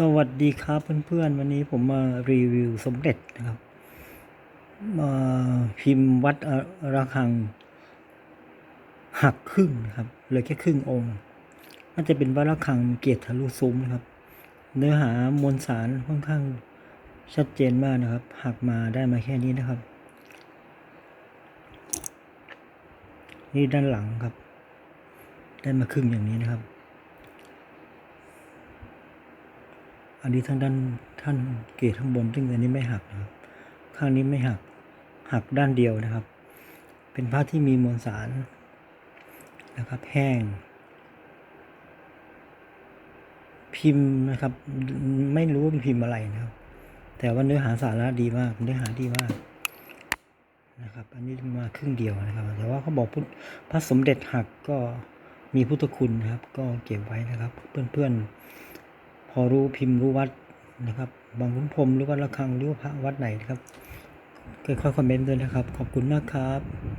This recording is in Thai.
สวัสดีครับเพื่อนๆ วันนี้ผมมารีวิวสมเด็จนะครับมาพิมพ์วัดอะระฆัง หักครึ่งนะครับเหลือแค่ครึ่งองค์น่าจะเป็นวัดระฆังเกียรติทะลุซุ้มนะครับ เนื้อหามวลสารค่อนข้างชัดเจนมากนะครับ หักมาได้มาแค่นี้นะครับ นี่ด้านหลังครับ ได้มาครึ่งอย่างนี้นะครับ อันนี้ทางด้านท่านเกตข้างบนซึ่งอันนี้ไม่หักนะครับ ข้างนี้ไม่หักหักด้านเดียวนะครับ เป็นผ้าที่มีมวลสารนะครับ แห้ง พิมพ์นะครับ ไม่รู้ว่าเป็นพิมพ์อะไรนะครับ แต่ว่าเนื้อหาสาระดีมาก เนื้อหาดีมากนะครับ อันนี้มาครึ่งเดียวนะครับ แต่ว่าเขาบอกพุทธพระสมเด็จหักก็มีพุทธคุณนะครับ ก็เก็บไว้นะครับ เพื่อนๆ พอรู้พิมพ์รู้วัดนะครับ บางขุนพรมหรือวัดระฆังหรือว่าพระวัดไหนนะครับค่อยๆคอมเมนต์ด้วยนะครับ ขอบคุณมากครับ